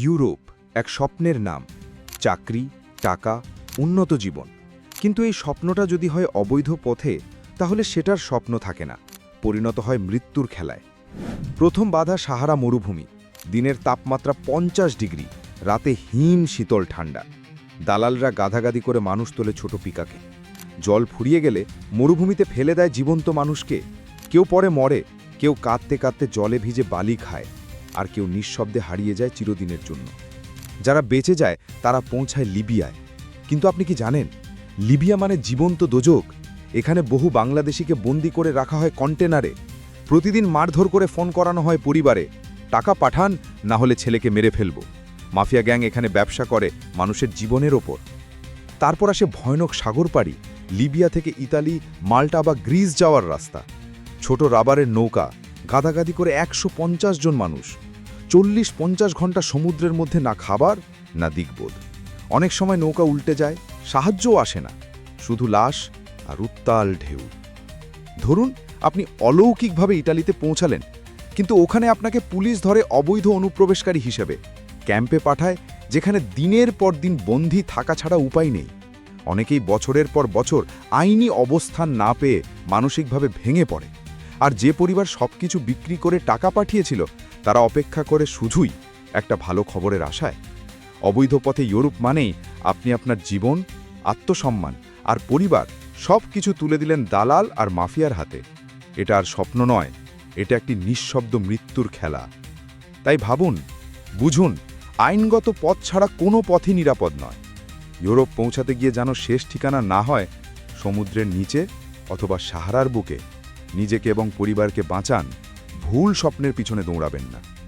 Europe এক স্বপ্নের নাম, চাকরি, টাকা, উন্নত জীবন। কিন্তু এই স্বপ্নটা যদি হয় অবৈধ পথে, তাহলে সেটার স্বপ্ন থাকে না, পরিণত হয় মৃত্যুর খেলায়। প্রথম বাধা সাহারা মরুভূমি, দিনের তাপমাত্রা পঞ্চাশ ডিগ্রি, রাতে হিম শীতল ঠান্ডা। দালালরা গাধাগাদি করে মানুষ তোলে ছোট পিকাকে। জল ফুরিয়ে গেলে মরুভূমিতে ফেলে দেয় জীবন্ত মানুষকে। কেউ পরে মরে, কেউ কাঁদতে কাঁদতে জলে ভিজে বালি খায়। আর কেউ নিঃশব্দে হারিয়ে যায় চিরদিনের জন্য। যারা বেঁচে যায়, তারা পৌঁছায় লিবিয়ায়। কিন্তু আপনি কি জানেন? লিবিয়া মানে জীবন্ত দোজক। এখানে বহু বাংলাদেশিকে বন্দি করে রাখা হয় কন্টেনারে। প্রতিদিন মারধর করে ফোন করানো হয় পরিবারে। টাকা পাঠান, না হলে ছেলেকে মেরে ফেলব। মাফিয়া গ্যাং এখানে ব্যবসা করে মানুষের জীবনের ওপর। তারপর আসে ভয়ানক সাগর পাড়ি। লিবিয়া থেকে ইতালি, মাল্টা বা গ্রিস যাওয়ার রাস্তা। ছোট রাবারের নৌকা। গাদাগাদি করে একশো পঞ্চাশ জন মানুষ। চল্লিশ পঞ্চাশ ঘণ্টা সমুদ্রের মধ্যে না খাবার, না দিকবোধ। অনেক সময় নৌকা উল্টে যায়, সাহায্যও আসে না। শুধু লাশ আর উত্তাল ঢেউ। ধরুন, আপনি অলৌকিকভাবে ইটালিতে পৌঁছালেন, কিন্তু ওখানে আপনাকে পুলিশ ধরে অবৈধ অনুপ্রবেশকারী হিসেবে ক্যাম্পে পাঠায়, যেখানে দিনের পর দিন বন্দী থাকা ছাড়া উপায় নেই। অনেকেই বছরের পর বছর আইনি অবস্থান না পেয়ে মানসিকভাবে ভেঙে পড়ে। আর যে পরিবার সবকিছু বিক্রি করে টাকা পাঠিয়েছিল, তারা অপেক্ষা করে শুধুই একটা ভালো খবরের আশায়। অবৈধ পথে ইউরোপ মানেই আপনি আপনার জীবন, আত্মসম্মান আর পরিবার সব কিছু তুলে দিলেন দালাল আর মাফিয়ার হাতে। এটা আর স্বপ্ন নয়, এটা একটি নিঃশব্দ মৃত্যুর খেলা। তাই ভাবুন, বুঝুন, আইনগত পথ ছাড়া কোনো পথই নিরাপদ নয়। ইউরোপ পৌঁছাতে গিয়ে যেন শেষ ঠিকানা না হয় সমুদ্রের নিচে অথবা সাহারার বুকে। নিজেকে এবং পরিবারকে বাঁচান ভুল স্বপ্নের পিছনে দৌড়াবেন না।